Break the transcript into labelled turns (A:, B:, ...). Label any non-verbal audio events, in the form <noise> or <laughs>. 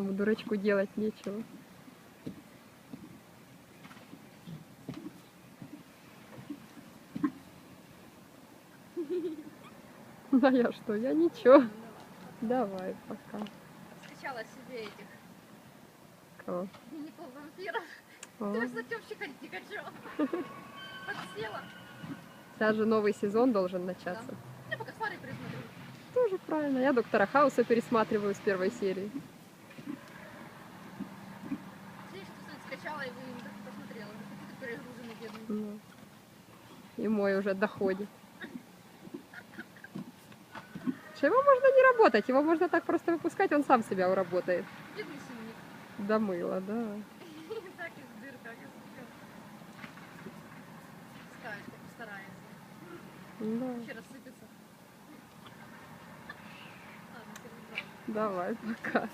A: этому дурачку делать нечего. Ну а я что, я ничего. Давай, пока.
B: Скачала себе этих
A: Кого?
B: дневников вампиров. Ты за Тёмщик ходить не хочу. <laughs> Подсела.
A: сейчас же новый сезон должен начаться.
B: Я пока присмотрю.
A: Тоже правильно. Я доктора Хауса пересматриваю с первой серии.
B: Скачала и так посмотрела. Какие-то перегруженные бедные.
A: Ну. И мой уже доходит. Что его можно не работать, его можно так просто выпускать, он сам себя уработает.
B: Бедный синий.
A: До мыла, да. <laughs>
B: Так из дыр, как из. Ставит, так старается.
A: да.
B: Вообще рассыпется.
A: Давай, пока.